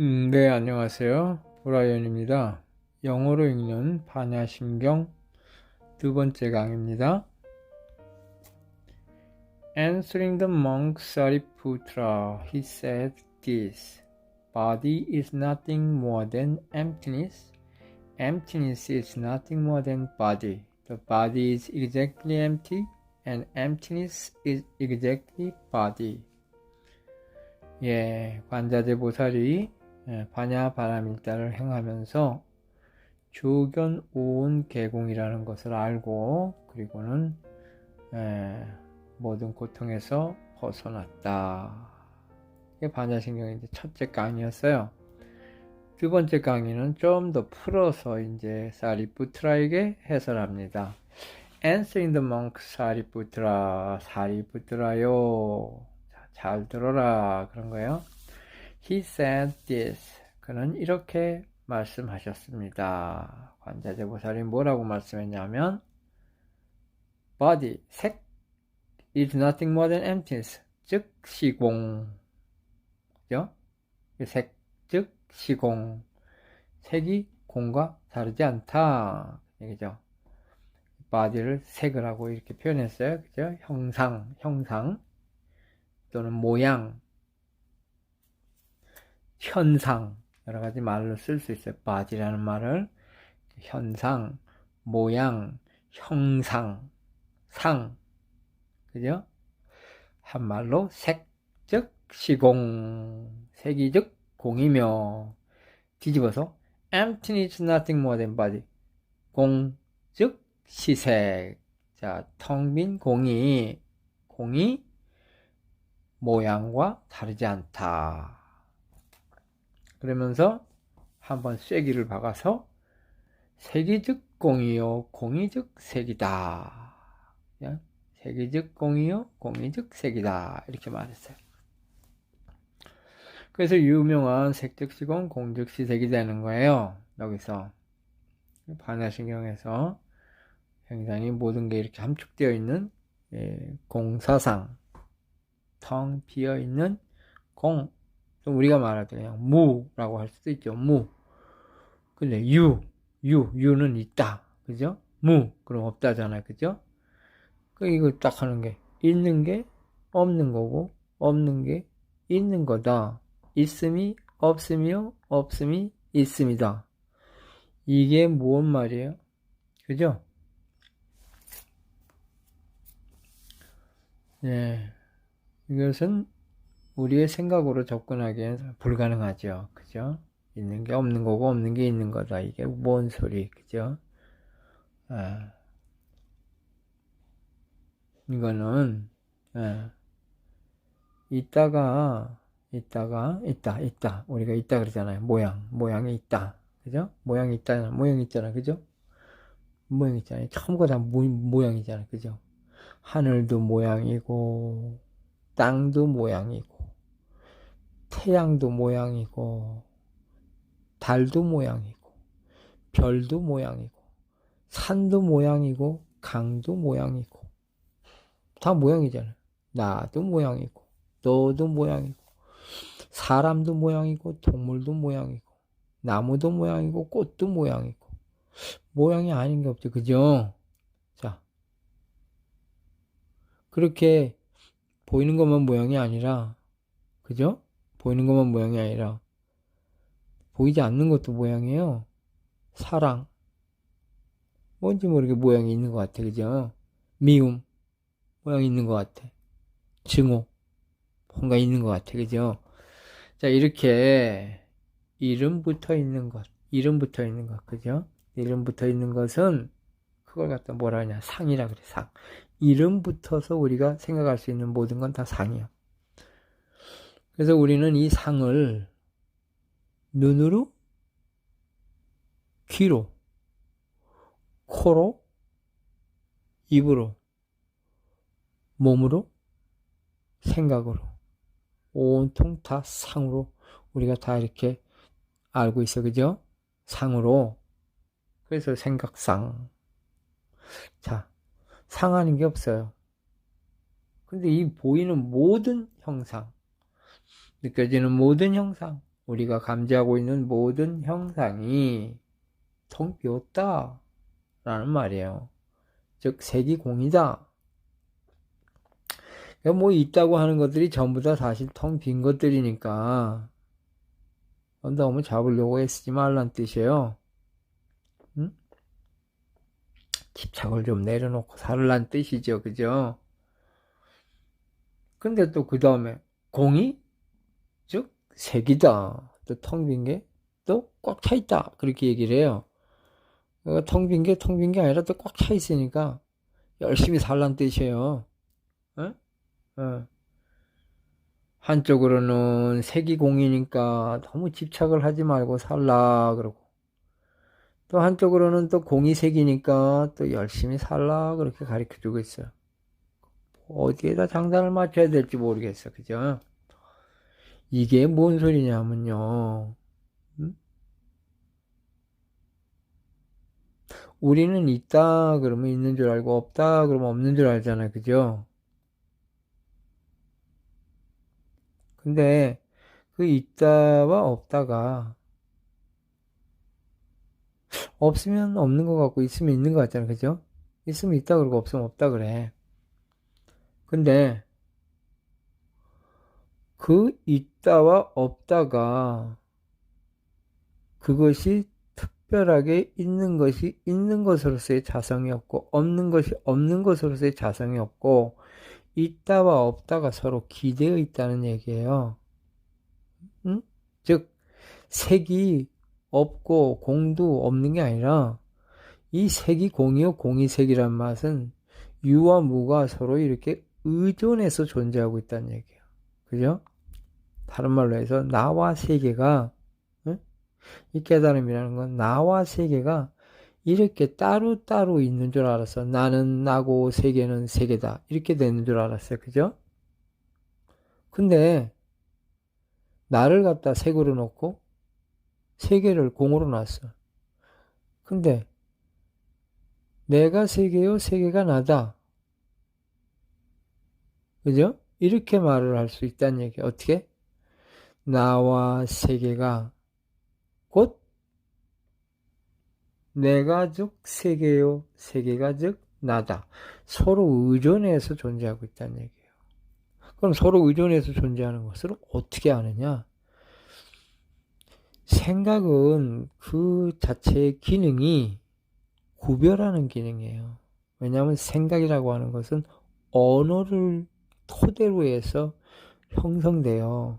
음, 네, 안녕하세요. 브라이언입니다. 영어로 읽는 반야심경 두 번째 강입니다. Answering the monk Sariputra, he said this Body is nothing more than emptiness. Emptiness is nothing more than body. The body is exactly empty, and emptiness is exactly body. 예, 관자재 보살이 예, 반야 바람일다를 행하면서 조견 오온 개공이라는 것을 알고 그리고는 예, 모든 고통에서 벗어났다. 이게 반야신경의 첫째 강의였어요. 두 번째 강의는 좀 더 풀어서 이제 사리푸트라에게 해설합니다. Answering the monk 사리푸트라 사리푸트라요. 잘 들어라 그런 거예요. He said this. 그는 이렇게 말씀하셨습니다. 관자재 보살이 뭐라고 말씀했냐면 body, 색 is nothing more than emptiness. 즉 시공. 그죠? 색, 즉 시공. 색이 공과 다르지 않다. 얘기죠. body를 색을 하고 이렇게 표현했어요. 그죠? 형상, 형상 또는 모양, 현상 여러 가지 말로 쓸 수 있어요. 바디라는 말을 현상, 모양, 형상, 상 그죠? 한 말로 색, 즉 시공, 색이 즉 공이며 뒤집어서 emptiness is nothing more than body 공, 즉 시색 자, 텅 빈 공이 공이 모양과 다르지 않다. 그러면서 한번 쐐기를 박아서 색이 즉 공이요 공이 즉 색이다. 색이 즉 공이요 공이 즉 색이다. 이렇게 말했어요. 그래서 유명한 색즉시공 공즉시색이 되는 거예요. 여기서 반야신경에서 굉장히 모든 게 이렇게 함축되어 있는 예, 공사상 텅 비어 있는 공 우리가 때 그냥 무라고 할 수도 있죠. 무. 근데 유, 유, 유는 있다. 그죠? 무. 그럼 없다잖아요. 그죠? 그 이거 딱 하는 게 있는 게 없는 거고 없는 게 있는 거다. 있음이 없음이요. 없음이 있습니다. 이게 무슨 말이에요? 그죠? 네. 이것은 우리의 생각으로 접근하기엔 불가능하죠. 그죠? 있는 게 없는 거고 없는 게 있는 거다. 이게 뭔 소리, 그죠? 아, 이거는 아, 있다가 있다가 있다 있다 우리가 있다 그러잖아요. 모양 모양이 있다, 그죠? 모양이 있다 모양 있잖아, 그죠? 모양 있잖아요. 처음과 다 모, 모양이잖아, 그죠? 하늘도 모양이고 땅도 모양이고 태양도 모양이고, 달도 모양이고, 별도 모양이고, 산도 모양이고, 강도 모양이고, 다 모양이잖아요. 나도 모양이고, 너도 모양이고, 사람도 모양이고, 동물도 모양이고, 나무도 모양이고, 꽃도 모양이고, 모양이 아닌 게 없죠. 그죠? 자. 그렇게 보이는 것만 모양이 아니라, 그죠? 보이는 것만 모양이 아니라 보이지 않는 것도 모양이에요. 사랑. 뭔지 모르게 모양이 있는 것 같아. 그죠? 미움. 모양이 있는 것 같아. 증오. 뭔가 있는 것 같아. 그죠? 자, 이렇게 이름 붙어 있는 것. 이름 붙어 있는 것. 그죠? 이름 붙어 있는 것은 그걸 갖다 뭐라 하냐. 상이라 그래, 상. 이름 붙어서 우리가 생각할 수 있는 모든 건 다 상이야. 그래서 우리는 이 상을 눈으로, 귀로, 코로, 입으로, 몸으로, 생각으로, 온통 다 상으로 우리가 다 이렇게 알고 있어. 그죠? 상으로. 그래서 생각상. 자, 상하는 게 없어요. 근데 이 보이는 모든 형상, 느껴지는 모든 형상, 우리가 감지하고 있는 모든 형상이 텅 비었다. 라는 말이에요. 즉, 색이 공이다. 뭐 있다고 하는 것들이 전부 다 사실 텅 빈 것들이니까 너무 잡으려고 애쓰지 말란 뜻이에요. 응? 집착을 좀 내려놓고 살란 뜻이죠. 그죠? 근데 또 그 다음에 공이 즉 색이다. 또 텅 빈 게 또 꽉 차 있다. 그렇게 얘기를 해요. 텅 빈 게 텅 빈 게 아니라 또 꽉 차 있으니까 열심히 살란 뜻이에요. 어? 어. 한쪽으로는 색이 공이니까 너무 집착을 하지 말고 살라 그러고 또 한쪽으로는 또 공이 색이니까 또 열심히 살라 그렇게 가르쳐 주고 있어요. 어디에다 장단을 맞춰야 될지 모르겠어. 그죠? 이게 뭔 소리냐면요. 음? 우리는 있다 그러면 있는 줄 알고 없다 그러면 없는 줄 알잖아요. 그죠? 근데 그 있다와 없다가 없으면 없는 것 같고 있으면 있는 것 같잖아요. 그죠? 있으면 있다 그러고 없으면 없다 그래. 근데 그 있다와 없다가 그것이 특별하게 있는 것이 있는 것으로서의 자성이 없고 없는 것이 없는 것으로서의 자성이 없고 있다와 없다가 서로 기대어 있다는 얘기예요. 응? 즉 색이 없고 공도 없는 게 아니라 이 색이 공이요 공이 색이란 맛은 유와 무가 서로 이렇게 의존해서 존재하고 있다는 얘기예요. 그죠? 다른 말로 해서 나와 세계가 응? 이 깨달음이라는 건 나와 세계가 이렇게 따로따로 있는 줄 알았어. 나는 나고 세계는 세계다. 이렇게 되는 줄 알았어요. 그죠? 근데 나를 갖다 색으로 놓고 세계를 공으로 놨어. 근데 내가 세계요, 세계가 나다. 그죠? 이렇게 말을 할 수 있다는 얘기. 어떻게? 나와 세계가 곧 내가 즉 세계요, 세계가 즉 나다. 서로 의존해서 존재하고 있다는 얘기예요. 그럼 서로 의존해서 존재하는 것을 어떻게 아느냐? 생각은 그 자체의 기능이 구별하는 기능이에요. 왜냐하면 생각이라고 하는 것은 언어를 토대로 해서 형성돼요.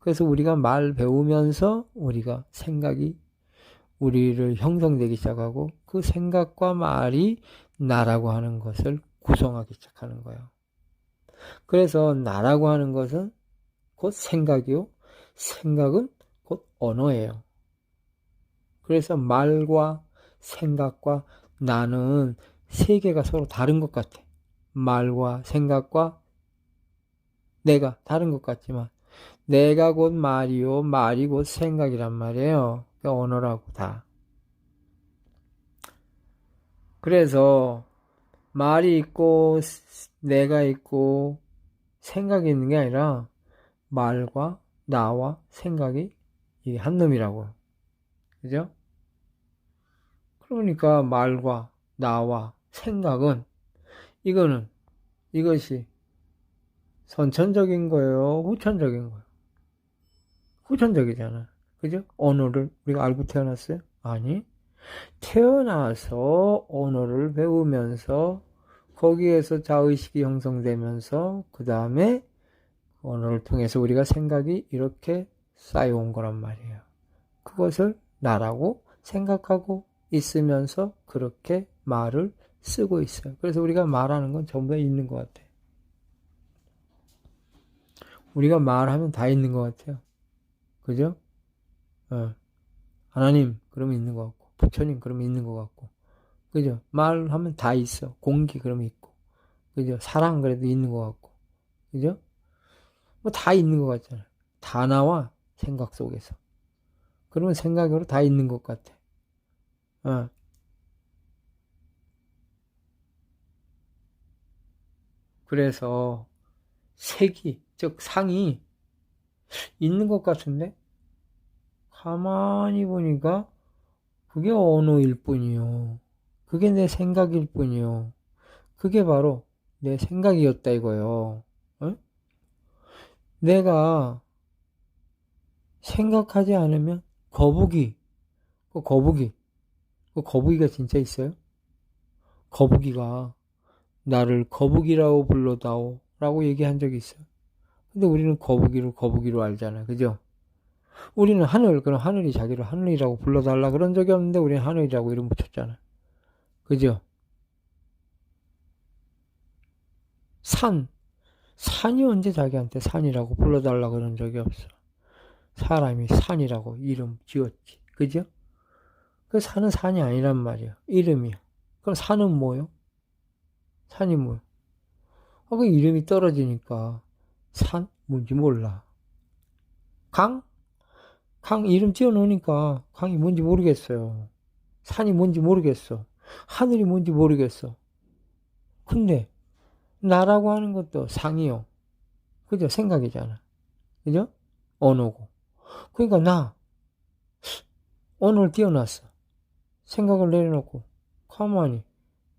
그래서 우리가 말 배우면서 우리가 생각이 우리를 형성되기 시작하고 그 생각과 말이 나라고 하는 것을 구성하기 시작하는 거예요. 그래서 나라고 하는 것은 곧 생각이요. 생각은 곧 언어예요. 그래서 말과 생각과 나는 세계가 서로 다른 것 같아. 말과 생각과 내가 다른 것 같지만 내가 곧 말이요. 말이 곧 생각이란 말이에요. 그 언어라고 다. 그래서 말이 있고 내가 있고 생각이 있는 게 아니라 말과 나와 생각이 한 놈이라고. 그죠? 그러니까 말과 나와 생각은 이거는 이것이 선천적인 거예요, 후천적인 거예요. 후천적이잖아. 그죠? 언어를 우리가 알고 태어났어요? 아니. 태어나서 언어를 배우면서 거기에서 자의식이 형성되면서 그 다음에 언어를 통해서 우리가 생각이 이렇게 쌓여온 거란 말이에요. 그것을 나라고 생각하고 있으면서 그렇게 말을 쓰고 있어요. 그래서 우리가 말하는 건 전부 다 있는 것 같아요. 우리가 말하면 다 있는 것 같아요. 그죠? 어. 하나님, 그러면 있는 것 같고, 부처님, 그러면 있는 것 같고, 그죠? 말하면 다 있어. 공기, 그러면 있고, 그죠? 사랑, 그래도 있는 것 같고, 그죠? 뭐 다 있는 것 같잖아요. 다 나와, 생각 속에서. 그러면 생각으로 다 있는 것 같아. 어. 그래서 색이, 즉 상이 있는 것 같은데 가만히 보니까 그게 언어일 뿐이요. 그게 내 생각일 뿐이요. 그게 바로 내 생각이었다 이거요. 어? 내가 생각하지 않으면 거북이, 그 거북이, 그 거북이가 진짜 있어요? 거북이가 나를 거북이라고 불러다오 라고 얘기한 적이 있어요. 근데 우리는 거북이를 거북이로 알잖아요. 그죠? 우리는 하늘, 그럼 하늘이 자기를 하늘이라고 불러달라 그런 적이 없는데 우리는 하늘이라고 이름 붙였잖아요. 그죠? 산, 산이 언제 자기한테 산이라고 불러달라 그런 적이 없어. 사람이 산이라고 이름 지었지. 그죠? 그 산은 산이 아니란 말이야. 이름이야. 그럼 산은 뭐요? 산이 뭐요? 아, 그 이름이 떨어지니까 산 뭔지 몰라. 강? 강 이름 지어 놓으니까 강이 뭔지 모르겠어요. 산이 뭔지 모르겠어. 하늘이 뭔지 모르겠어. 근데 나라고 하는 것도 상이요. 그죠? 생각이잖아. 그죠? 언어고. 그러니까 나 언어를 띄워놨어. 생각을 내려놓고 가만히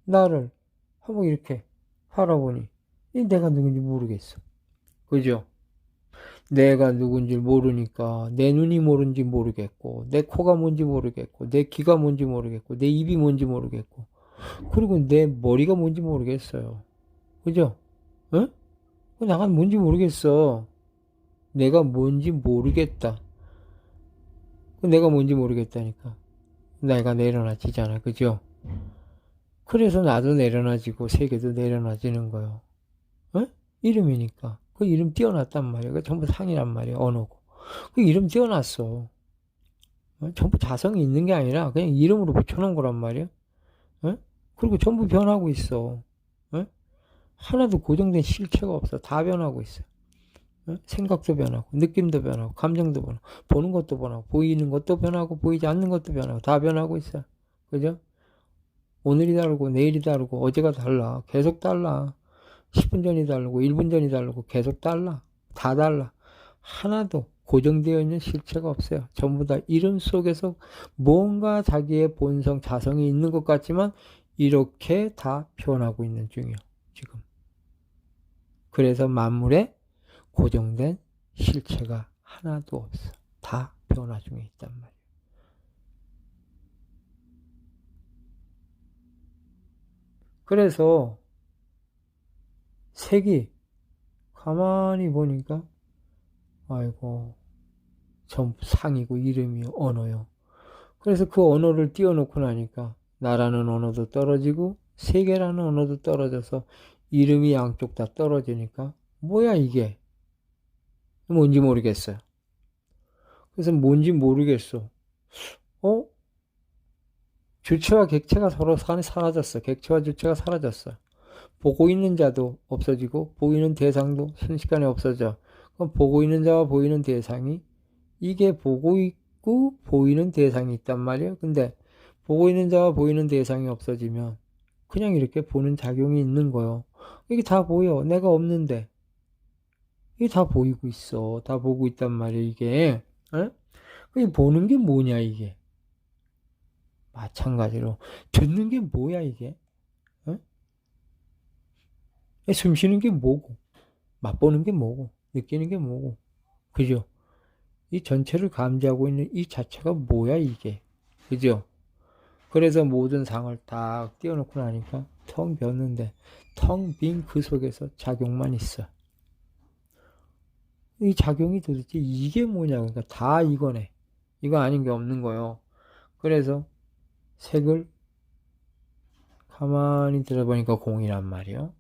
나를 하고 이렇게 바라보니 이 내가 누군지 모르겠어. 그죠? 내가 누군지 모르니까 내 눈이 뭔지 모르겠고 내 코가 뭔지 모르겠고 내 귀가 뭔지 모르겠고 내 입이 뭔지 모르겠고 그리고 내 머리가 뭔지 모르겠어요. 그죠? 응? 나간 뭔지 모르겠어. 내가 뭔지 모르겠다. 내가 뭔지 모르겠다니까. 내가 내려놔지잖아. 그죠? 그래서 나도 내려놔지고 세계도 내려놔지는 거요. 어? 이름이니까. 그 이름 띄워놨단 말이야. 그 전부 상이란 말이야. 언어고. 그 이름 띄워놨어. 어? 전부 자성이 있는 게 아니라 그냥 이름으로 붙여놓은 거란 말이야. 어? 그리고 전부 변하고 있어. 어? 하나도 고정된 실체가 없어. 다 변하고 있어. 어? 생각도 변하고, 느낌도 변하고, 감정도 변하고, 보는 것도 변하고, 보이는 것도 변하고, 보이지 않는 것도 변하고, 다 변하고 있어. 그죠? 오늘이 다르고, 내일이 다르고, 어제가 달라. 계속 달라. 10분 전이 다르고, 1분 전이 다르고, 계속 달라. 다 달라. 하나도 고정되어 있는 실체가 없어요. 전부 다 이름 속에서 뭔가 자기의 본성, 자성이 있는 것 같지만, 이렇게 다 변하고 있는 중이요. 지금. 그래서 만물에 고정된 실체가 하나도 없어. 다 변화 중에 있단 말이에요. 그래서 색이 가만히 보니까 아이고 전부 상이고 이름이 언어요. 그래서 그 언어를 띄워놓고 나니까 나라는 언어도 떨어지고 세계라는 언어도 떨어져서 이름이 양쪽 다 떨어지니까 뭐야 이게 뭔지 모르겠어요. 그래서 뭔지 모르겠어. 어? 주체와 객체가 서로 사라졌어. 객체와 주체가 사라졌어. 보고 있는 자도 없어지고 보이는 대상도 순식간에 없어져. 그럼 보고 있는 자와 보이는 대상이 이게 보고 있고 보이는 대상이 있단 말이에요. 근데 보고 있는 자와 보이는 대상이 없어지면 그냥 이렇게 보는 작용이 있는 거요. 이게 다 보여. 내가 없는데. 이게 다 보이고 있어. 다 보고 있단 말이야, 이게. 어? 그 보는 게 뭐냐, 이게. 마찬가지로. 듣는 게 뭐야, 이게. 어? 숨 쉬는 게 뭐고. 맛보는 게 뭐고. 느끼는 게 뭐고. 그죠? 이 전체를 감지하고 있는 이 자체가 뭐야, 이게. 그죠? 그래서 모든 상을 딱 띄워놓고 나니까 텅 비었는데, 텅 빈 그 속에서 작용만 있어. 이 작용이 도대체 이게 뭐냐. 그러니까 다 이거네. 이거 아닌 게 없는 거요. 그래서 색을 가만히 들어보니까 공이란 말이요.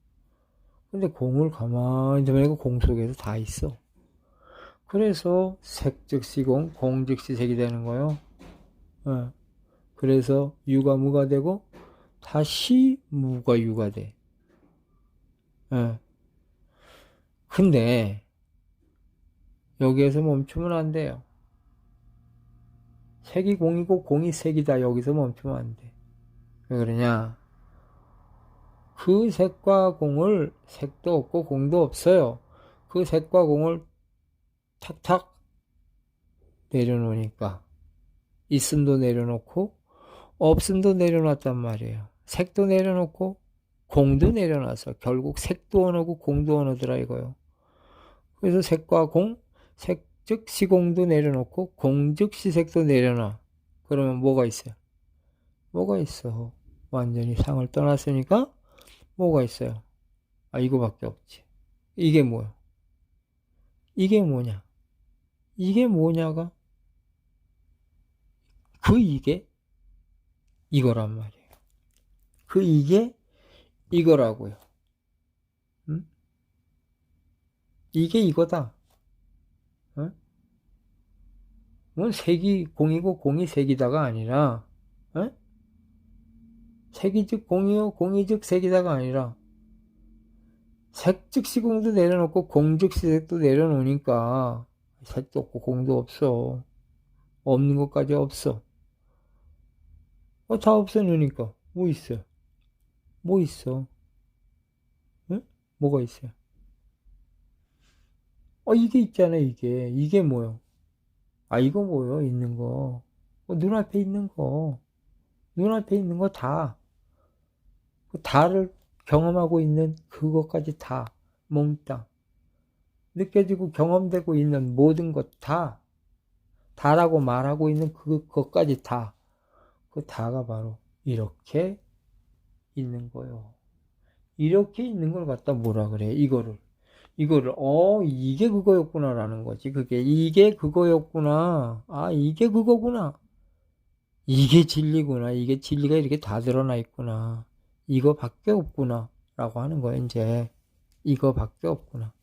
근데 공을 가만히 들어보니까 공 속에서 다 있어. 그래서 색 즉시 공, 공 즉시 색이 되는 거요. 어. 그래서 유가 무가 되고 다시 무가 유가 돼. 어. 근데 여기에서 멈추면 안 돼요. 색이 공이고 공이 색이다. 여기서 멈추면 안 돼. 왜 그러냐? 그 색과 공을 색도 없고 공도 없어요. 그 색과 공을 탁탁 내려놓으니까 있음도 내려놓고 없음도 내려놨단 말이에요. 색도 내려놓고 공도 내려놔서 결국 색도 언어고 공도 언어더라 이거요. 그래서 색과 공, 색 즉 시공도 내려놓고 공 즉 시색도 내려놔. 그러면 뭐가 있어요? 뭐가 있어? 완전히 상을 떠났으니까 뭐가 있어요? 아 이거밖에 없지. 이게 뭐야? 이게 뭐냐? 이게 뭐냐가 그 이게 이거란 말이에요. 그 이게 이거라고요. 응? 이게 이거다. 응? 뭔 색이 공이고 공이 색이다가 아니라 응? 색이 즉 공이요 공이 즉 색이다가 아니라 색즉 시공도 내려놓고 공즉 시색도 내려놓으니까 색도 없고 공도 없어. 없는 것까지 없어. 어, 다 없애놓으니까 뭐 있어? 뭐 있어? 응? 뭐가 있어요? 어, 이게 있잖아, 이게. 이게 뭐요? 아, 이거 뭐요? 있는 거. 어, 눈앞에 있는 거. 눈앞에 있는 거 다. 그 다를 경험하고 있는 그것까지 다. 몽땅. 느껴지고 경험되고 있는 모든 것 다. 다라고 말하고 있는 그것까지 다. 그 다가 바로 이렇게 있는 거요. 이렇게 있는 걸 갖다 뭐라 그래? 이거를. 이거를, 어, 이게 그거였구나라는 거지. 그게, 이게 그거였구나. 아, 이게 그거구나. 이게 진리구나. 이게 진리가 이렇게 다 드러나 있구나. 이거밖에 없구나. 라고 하는 거야, 이제. 이거밖에 없구나.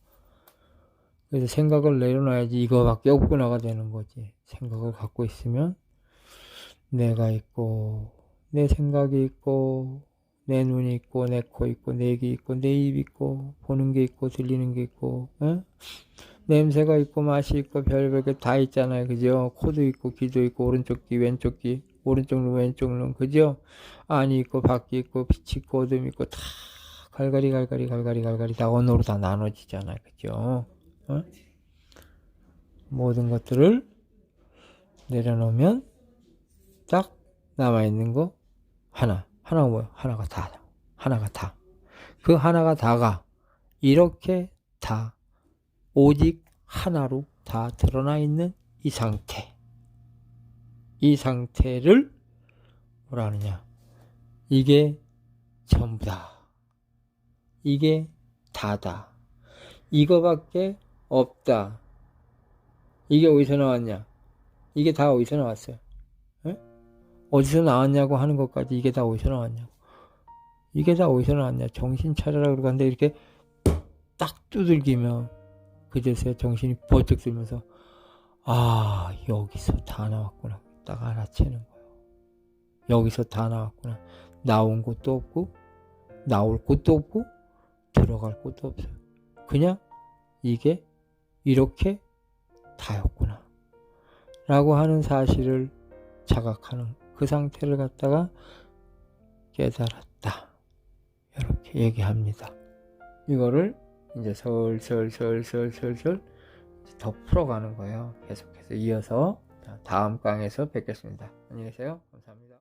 그래서 생각을 내려놔야지 이거밖에 없구나가 되는 거지. 생각을 갖고 있으면 내가 있고, 내 생각이 있고, 내 눈이 있고, 내 코 있고, 내 귀 있고, 내 입 있고, 보는 게 있고, 들리는 게 있고, 에? 냄새가 있고, 맛이 있고, 별별 게 다 있잖아요. 그죠? 코도 있고, 귀도 있고, 오른쪽 귀, 왼쪽 귀, 오른쪽 눈, 왼쪽 눈, 그죠? 안이 있고, 밖이 있고, 빛이 있고, 어둠이 있고, 다 갈갈이, 갈갈이, 갈갈이, 갈갈이 다 언어로 다 나눠지잖아요. 그죠? 어? 모든 것들을 내려놓으면 딱 남아있는 거 하나. 하나가 뭐야? 하나가 다. 하나가 다. 그 하나가 다가 이렇게 다 오직 하나로 다 드러나 있는 이 상태. 이 상태를 뭐라 하느냐? 이게 전부다. 이게 다다. 이거밖에 없다. 이게 어디서 나왔냐? 이게 다 어디서 나왔어요? 에? 어디서 나왔냐고 하는 것까지 이게 다 어디서 나왔냐고. 이게 다 어디서 나왔냐? 정신 차려라 그러고 하는데 이렇게 딱 두들기면 그제서야 정신이 번쩍 들면서 아 여기서 다 나왔구나. 딱 알아채는 거예요. 여기서 다 나왔구나. 나온 곳도 없고 나올 곳도 없고 들어갈 곳도 없어요. 그냥 이게 이렇게 다였구나. 라고 하는 사실을 자각하는 그 상태를 갖다가 깨달았다. 이렇게 얘기합니다. 이거를 이제 설설설설설설 더 풀어가는 거예요. 계속해서 이어서 다음 강에서 뵙겠습니다. 안녕히 계세요. 감사합니다.